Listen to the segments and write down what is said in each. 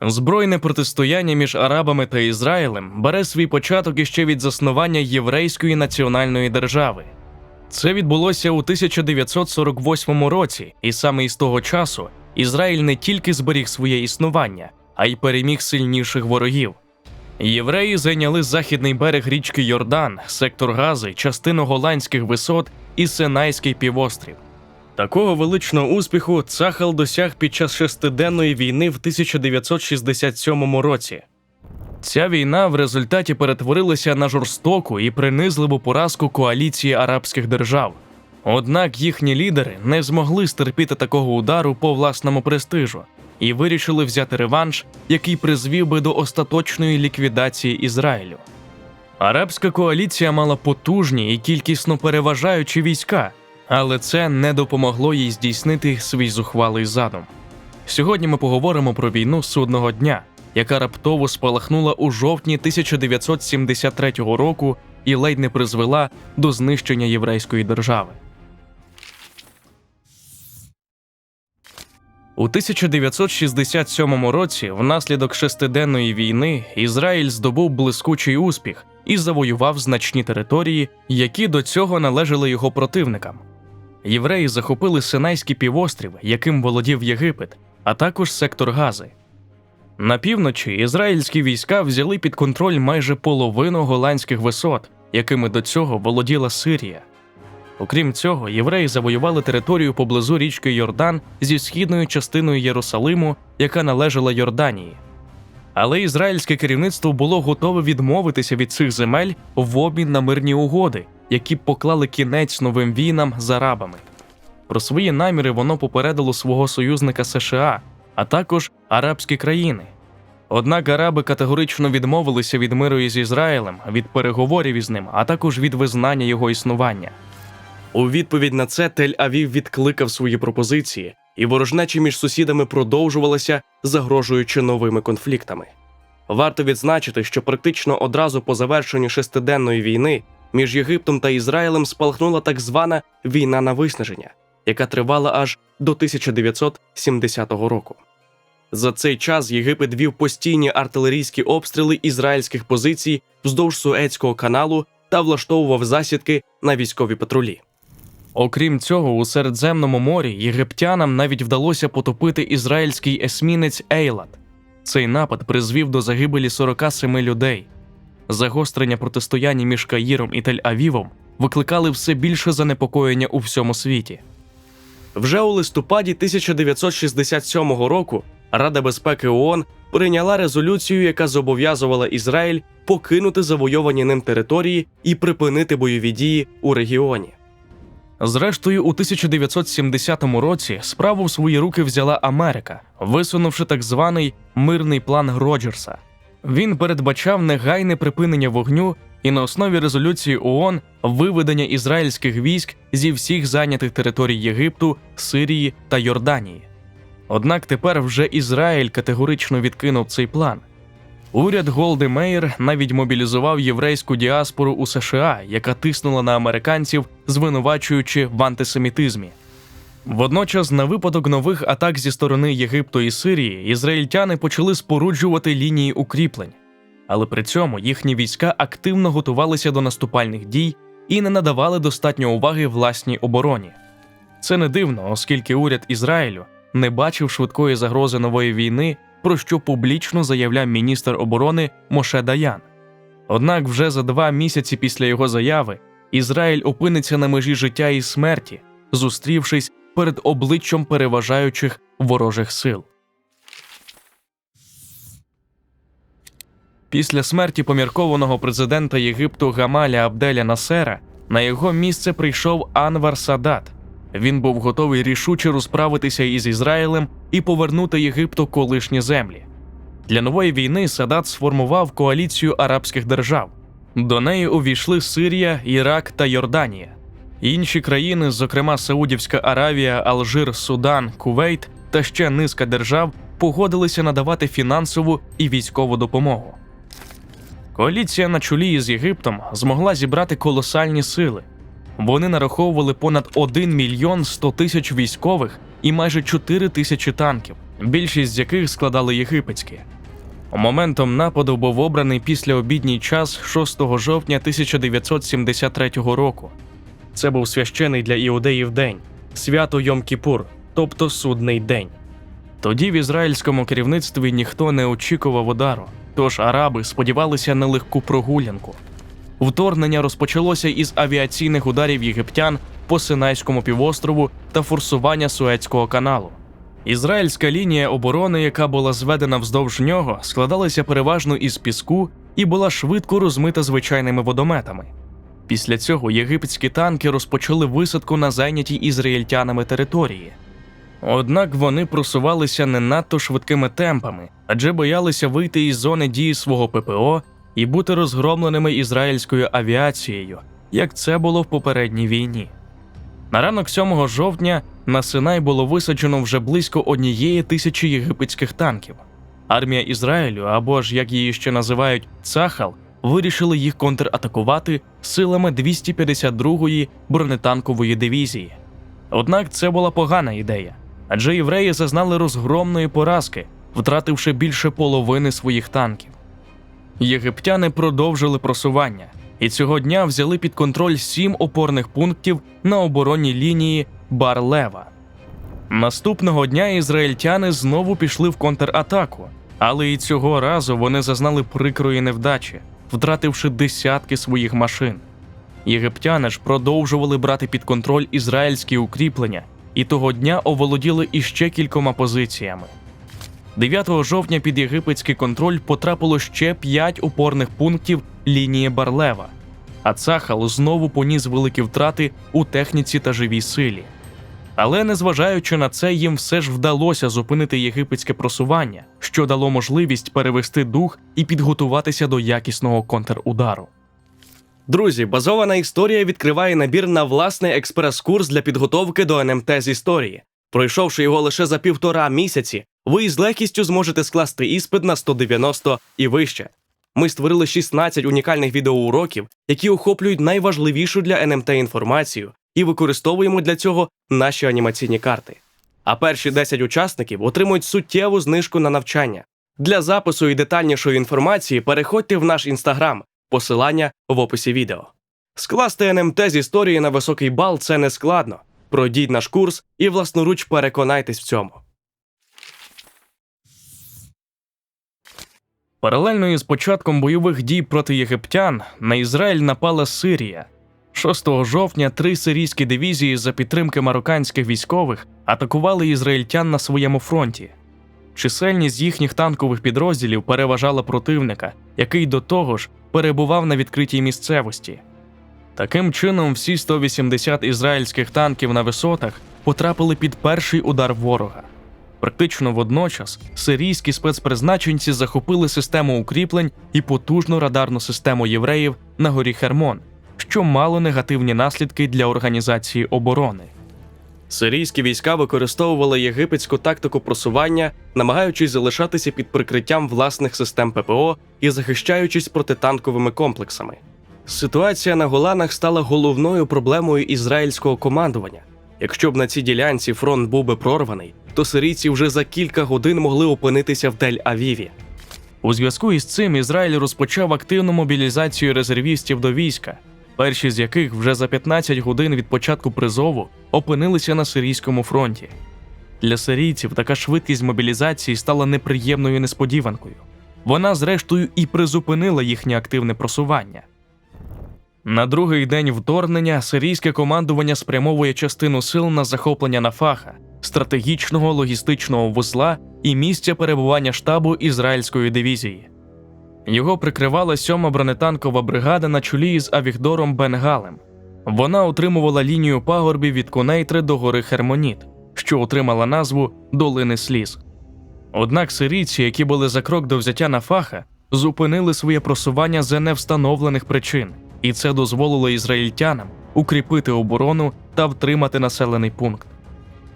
Збройне протистояння між арабами та Ізраїлем бере свій початок іще від заснування єврейської національної держави. Це відбулося у 1948 році, і саме із того часу Ізраїль не тільки зберіг своє існування, а й переміг сильніших ворогів. Євреї зайняли західний берег річки Йордан, сектор Гази, частину голландських висот і Синайський півострів. Такого величного успіху Цахал досяг під час шестиденної війни в 1967 році. Ця війна в результаті перетворилася на жорстоку і принизливу поразку коаліції арабських держав. Однак їхні лідери не змогли стерпіти такого удару по власному престижу і вирішили взяти реванш, який призвів би до остаточної ліквідації Ізраїлю. Арабська коаліція мала потужні і кількісно переважаючі війська, але це не допомогло їй здійснити свій зухвалий задум. Сьогодні ми поговоримо про війну судного дня, яка раптово спалахнула у жовтні 1973 року і ледь не призвела до знищення єврейської держави. У 1967 році, внаслідок шестиденної війни, Ізраїль здобув блискучий успіх і завоював значні території, які до цього належали його противникам. Євреї захопили Синайський півострів, яким володів Єгипет, а також сектор Гази. На півночі ізраїльські війська взяли під контроль майже половину голландських висот, якими до цього володіла Сирія. Окрім цього, євреї завоювали територію поблизу річки Йордан зі східною частиною Єрусалиму, яка належала Йорданії. Але ізраїльське керівництво було готове відмовитися від цих земель в обмін на мирні угоди, які поклали кінець новим війнам з арабами. Про свої наміри воно попередило свого союзника США, а також арабські країни. Однак араби категорично відмовилися від миру із Ізраїлем, від переговорів із ним, а також від визнання його існування. У відповідь на це Тель-Авів відкликав свої пропозиції, і ворожнечі між сусідами продовжувалася, загрожуючи новими конфліктами. Варто відзначити, що практично одразу по завершенню шестиденної війни між Єгиптом та Ізраїлем спалахнула так звана війна на виснаження, яка тривала аж до 1970 року. За цей час Єгипет вів постійні артилерійські обстріли ізраїльських позицій вздовж Суецького каналу та влаштовував засідки на військові патрулі. Окрім цього, у Середземному морі єгиптянам навіть вдалося потопити ізраїльський есмінець Ейлат. Цей напад призвів до загибелі 47 людей. Загострення протистояння між Каїром і Тель-Авівом викликали все більше занепокоєння у всьому світі. Вже у листопаді 1967 року Рада безпеки ООН прийняла резолюцію, яка зобов'язувала Ізраїль покинути завойовані ним території і припинити бойові дії у регіоні. Зрештою, у 1970 році справу в свої руки взяла Америка, висунувши так званий мирний план Роджерса. Він передбачав негайне припинення вогню і на основі резолюції ООН виведення ізраїльських військ зі всіх зайнятих територій Єгипту, Сирії та Йорданії. Однак тепер вже Ізраїль категорично відкинув цей план. Уряд Голди Меїр навіть мобілізував єврейську діаспору у США, яка тиснула на американців, звинувачуючи в антисемітизмі. Водночас, на випадок нових атак зі сторони Єгипту і Сирії, ізраїльтяни почали споруджувати лінії укріплень, але при цьому їхні війська активно готувалися до наступальних дій і не надавали достатньо уваги власній обороні. Це не дивно, оскільки уряд Ізраїлю не бачив швидкої загрози нової війни, про що публічно заявляв міністр оборони Моше Даян. Однак вже за два місяці після його заяви Ізраїль опиниться на межі життя і смерті, зустрівшись перед обличчям переважаючих ворожих сил. Після смерті поміркованого президента Єгипту Гамаля Абделя Насера на його місце прийшов Анвар Садат. Він був готовий рішуче розправитися із Ізраїлем і повернути Єгипту колишні землі. Для нової війни Садат сформував коаліцію арабських держав. До неї увійшли Сирія, Ірак та Йорданія. Інші країни, зокрема Саудівська Аравія, Алжир, Судан, Кувейт та ще низка держав, погодилися надавати фінансову і військову допомогу. Коаліція на чолі із Єгиптом змогла зібрати колосальні сили. Вони нараховували понад 1 мільйон 100 тисяч військових і майже 4 тисячі танків. більшість з яких складали єгипетські. Моментом нападу був обраний післяобідній час 6 жовтня 1973 року. Це був священий для іудеїв день, свято Йом-Кіпур, тобто судний день. Тоді в ізраїльському керівництві ніхто не очікував удару, тож араби сподівалися на легку прогулянку. Вторгнення розпочалося із авіаційних ударів єгиптян по Синайському півострову та форсування Суецького каналу. Ізраїльська лінія оборони, яка була зведена вздовж нього, складалася переважно із піску і була швидко розмита звичайними водометами. Після цього єгипетські танки розпочали висадку на зайнятій ізраїльтянами території. Однак вони просувалися не надто швидкими темпами, адже боялися вийти із зони дії свого ППО і бути розгромленими ізраїльською авіацією, як це було в попередній війні. На ранок 7 жовтня на Синай було висаджено вже близько однієї тисячі єгипетських танків. Армія Ізраїлю, або ж як її ще називають Цахал, вирішили їх контратакувати силами 252-ї бронетанкової дивізії. Однак це була погана ідея, адже євреї зазнали розгромної поразки, втративши більше половини своїх танків. Єгиптяни продовжили просування і цього дня взяли під контроль сім опорних пунктів на оборонній лінії Бар-Лева. Наступного дня ізраїльтяни знову пішли в контратаку, але і цього разу вони зазнали прикрої невдачі, втративши десятки своїх машин. Єгиптяни ж продовжували брати під контроль ізраїльські укріплення і того дня оволоділи іще кількома позиціями. 9 жовтня під єгипетський контроль потрапило ще 5 опорних пунктів лінії Барлева, а Цахал знову поніс великі втрати у техніці та живій силі. Але незважаючи на це, їм все ж вдалося зупинити єгипетське просування, що дало можливість перевести дух і підготуватися до якісного контрудару. Друзі, базована історія відкриває набір на власний експрес-курс для підготовки до НМТ з історії. Пройшовши його лише за півтора місяці, ви із легкістю зможете скласти іспит на 190 і вище. Ми створили 16 унікальних відеоуроків, які охоплюють найважливішу для НМТ інформацію, і використовуємо для цього наші анімаційні карти. А перші 10 учасників отримують суттєву знижку на навчання. Для запису і детальнішої інформації переходьте в наш інстаграм, посилання в описі відео. Скласти НМТ з історії на високий бал це не складно. Пройдіть наш курс і власноруч переконайтесь в цьому. Паралельно із початком бойових дій проти єгиптян на Ізраїль напала Сирія. 6 жовтня три сирійські дивізії за підтримки марокканських військових атакували ізраїльтян на своєму фронті. Чисельність їхніх танкових підрозділів переважала противника, який до того ж перебував на відкритій місцевості. Таким чином, всі 180 ізраїльських танків на висотах потрапили під перший удар ворога. Практично водночас сирійські спецпризначенці захопили систему укріплень і потужну радарну систему євреїв на горі Хермон, що мало негативні наслідки для організації оборони. Сирійські війська використовували єгипетську тактику просування, намагаючись залишатися під прикриттям власних систем ППО і захищаючись протитанковими комплексами. Ситуація на Голанах стала головною проблемою ізраїльського командування. Якщо б на цій ділянці фронт був би прорваний, то сирійці вже за кілька годин могли опинитися в Тель-Авіві. У зв'язку із цим Ізраїль розпочав активну мобілізацію резервістів до війська, перші з яких вже за 15 годин від початку призову опинилися на сирійському фронті. Для сирійців така швидкість мобілізації стала неприємною несподіванкою. Вона, зрештою, і призупинила їхнє активне просування. На другий день вторгнення сирійське командування спрямовує частину сил на захоплення Нафаха, стратегічного логістичного вузла і місця перебування штабу ізраїльської дивізії. Його прикривала сьома бронетанкова бригада на чолі з Авігдором Бенгалем. Вона утримувала лінію пагорбів від Кунейтри до гори Хермоніт, що отримала назву Долини Сліз. Однак сирійці, які були за крок до взяття Нафаха, зупинили своє просування за невстановлених причин, і це дозволило ізраїльтянам укріпити оборону та втримати населений пункт.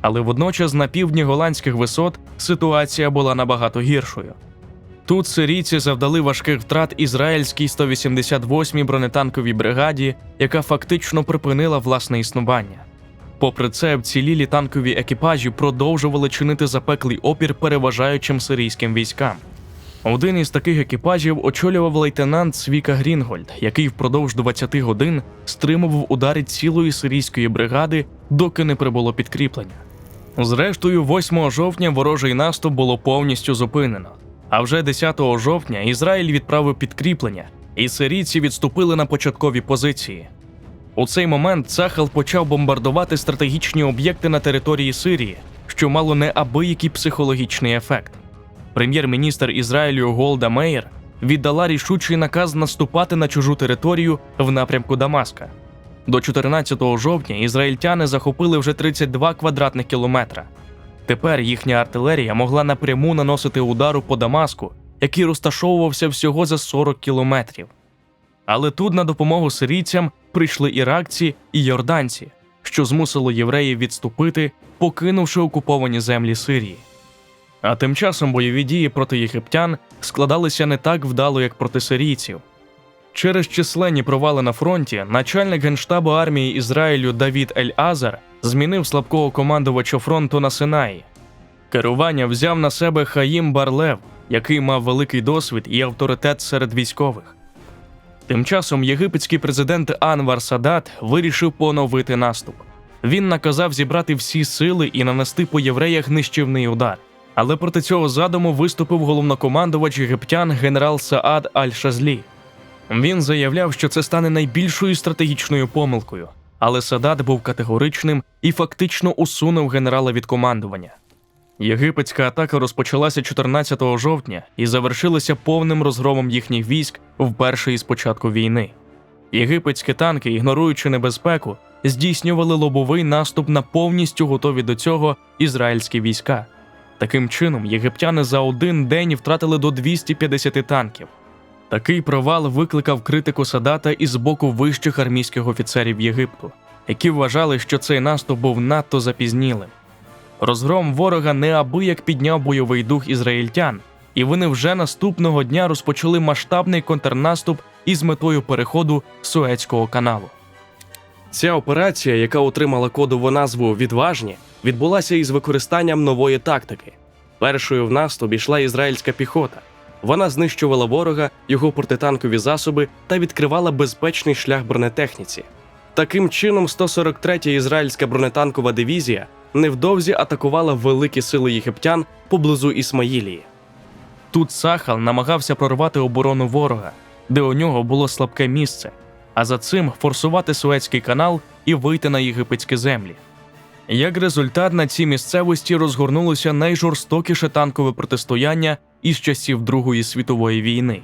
Але водночас на півдні голландських висот ситуація була набагато гіршою. Тут сирійці завдали важких втрат ізраїльській 188-й бронетанковій бригаді, яка фактично припинила власне існування. Попри це, вцілілі танкові екіпажі продовжували чинити запеклий опір переважаючим сирійським військам. Один із таких екіпажів очолював лейтенант Свіка Грінгольд, який впродовж 20 годин стримував удари цілої сирійської бригади, доки не прибуло підкріплення. Зрештою, 8 жовтня ворожий наступ було повністю зупинено. А вже 10 жовтня Ізраїль відправив підкріплення, і сирійці відступили на початкові позиції. У цей момент Цахал почав бомбардувати стратегічні об'єкти на території Сирії, що мало неабиякий психологічний ефект. Прем'єр-міністр Ізраїлю Голда Меєр віддала рішучий наказ наступати на чужу територію в напрямку Дамаска. До 14 жовтня ізраїльтяни захопили вже 32 квадратних кілометра. Тепер їхня артилерія могла напряму наносити удару по Дамаску, який розташовувався всього за 40 кілометрів. Але тут на допомогу сирійцям прийшли іракці і йорданці, що змусило євреїв відступити, покинувши окуповані землі Сирії. А тим часом бойові дії проти єгиптян складалися не так вдало, як проти сирійців. Через численні провали на фронті начальник генштабу армії Ізраїлю Давід Ель Азар змінив слабкого командувача фронту на Синаї. Керування взяв на себе Хаїм Барлев, який мав великий досвід і авторитет серед військових. Тим часом єгипетський президент Анвар Садат вирішив поновити наступ. Він наказав зібрати всі сили і нанести по євреях нищівний удар. Але проти цього задуму виступив головнокомандувач єгиптян генерал Саад Аль-Шазлі. Він заявляв, що це стане найбільшою стратегічною помилкою, але Садат був категоричним і фактично усунув генерала від командування. Єгипетська атака розпочалася 14 жовтня і завершилася повним розгромом їхніх військ вперше із початку війни. Єгипетські танки, ігноруючи небезпеку, здійснювали лобовий наступ на повністю готові до цього ізраїльські війська. Таким чином, єгиптяни за один день втратили до 250 танків. Такий провал викликав критику Садата із боку вищих армійських офіцерів Єгипту, які вважали, що цей наступ був надто запізнілим. Розгром ворога неабияк підняв бойовий дух ізраїльтян, і вони вже наступного дня розпочали масштабний контрнаступ із метою переходу Суецького каналу. Ця операція, яка отримала кодову назву Відважні, відбулася із використанням нової тактики. Першою в наступ ішла ізраїльська піхота. Вона знищувала ворога, його протитанкові засоби та відкривала безпечний шлях бронетехніці. Таким чином, 143-я ізраїльська бронетанкова дивізія невдовзі атакувала великі сили єгиптян поблизу Ісмаїлії. Тут Сахал намагався прорвати оборону ворога, де у нього було слабке місце, а за цим форсувати Суецький канал і вийти на єгипетські землі. Як результат, на цій місцевості розгорнулося найжорстокіше танкове протистояння із часів Другої світової війни.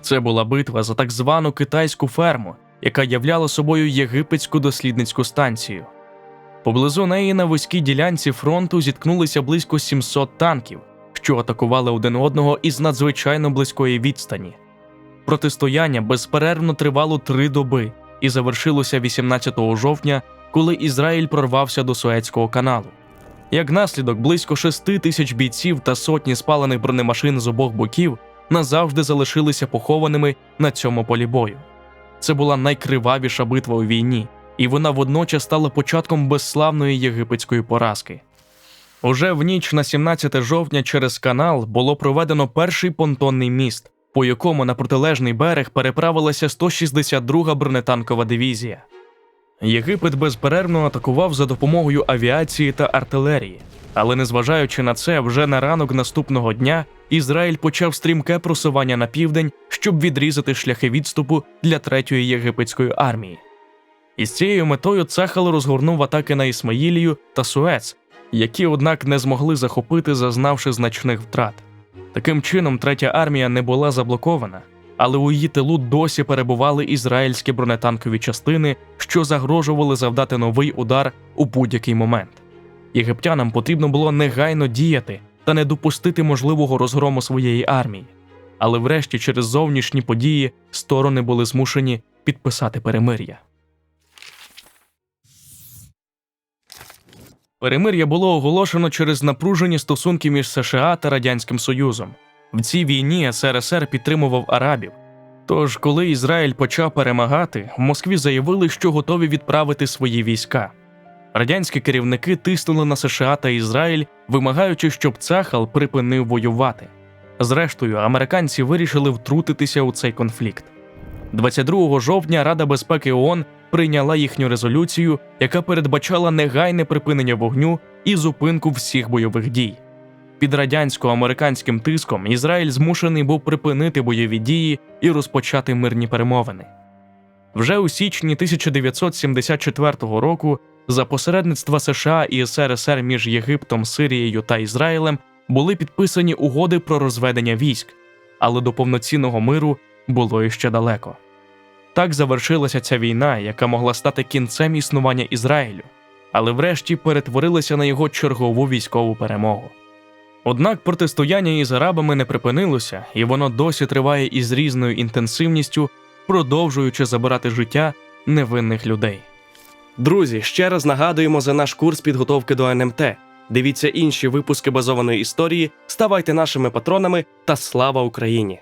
Це була битва за так звану китайську ферму, яка являла собою єгипетську дослідницьку станцію. Поблизу неї на вузькій ділянці фронту зіткнулися близько 700 танків, що атакували один одного із надзвичайно близької відстані. Протистояння безперервно тривало три доби і завершилося 18 жовтня, коли Ізраїль прорвався до Суецького каналу. Як наслідок, близько 6 тисяч бійців та сотні спалених бронемашин з обох боків назавжди залишилися похованими на цьому полі бою. Це була найкривавіша битва у війні, і вона водночас стала початком безславної єгипетської поразки. Уже в ніч на 17 жовтня через канал було проведено перший понтонний міст, по якому на протилежний берег переправилася 162-га бронетанкова дивізія. Єгипет безперервно атакував за допомогою авіації та артилерії, але незважаючи на це, вже на ранок наступного дня Ізраїль почав стрімке просування на південь, щоб відрізати шляхи відступу для третьої єгипетської армії. Із цією метою Цахал розгорнув атаки на Ісмаїлію та Суец, які, однак, не змогли захопити, зазнавши значних втрат. Таким чином, третя армія не була заблокована, але у її тилу досі перебували ізраїльські бронетанкові частини, що загрожували завдати новий удар у будь-який момент. Єгиптянам потрібно було негайно діяти та не допустити можливого розгрому своєї армії. Але врешті, через зовнішні події, сторони були змушені підписати перемир'я. Перемир'я було оголошено через напружені стосунки між США та Радянським Союзом. В цій війні СРСР підтримував арабів. Тож, коли Ізраїль почав перемагати, в Москві заявили, що готові відправити свої війська. Радянські керівники тиснули на США та Ізраїль, вимагаючи, щоб Цахал припинив воювати. Зрештою, американці вирішили втрутитися у цей конфлікт. 22 жовтня Рада безпеки ООН прийняла їхню резолюцію, яка передбачала негайне припинення вогню і зупинку всіх бойових дій. Під радянсько-американським тиском Ізраїль змушений був припинити бойові дії і розпочати мирні перемовини. Вже у січні 1974 року за посередництва США і СРСР між Єгиптом, Сирією та Ізраїлем були підписані угоди про розведення військ, але до повноцінного миру було іще далеко. Так завершилася ця війна, яка могла стати кінцем існування Ізраїлю, але врешті перетворилася на його чергову військову перемогу. Однак протистояння із арабами не припинилося, і воно досі триває із різною інтенсивністю, продовжуючи забирати життя невинних людей. Друзі, ще раз нагадуємо за наш курс підготовки до НМТ. Дивіться інші випуски базованої історії, ставайте нашими патронами та слава Україні!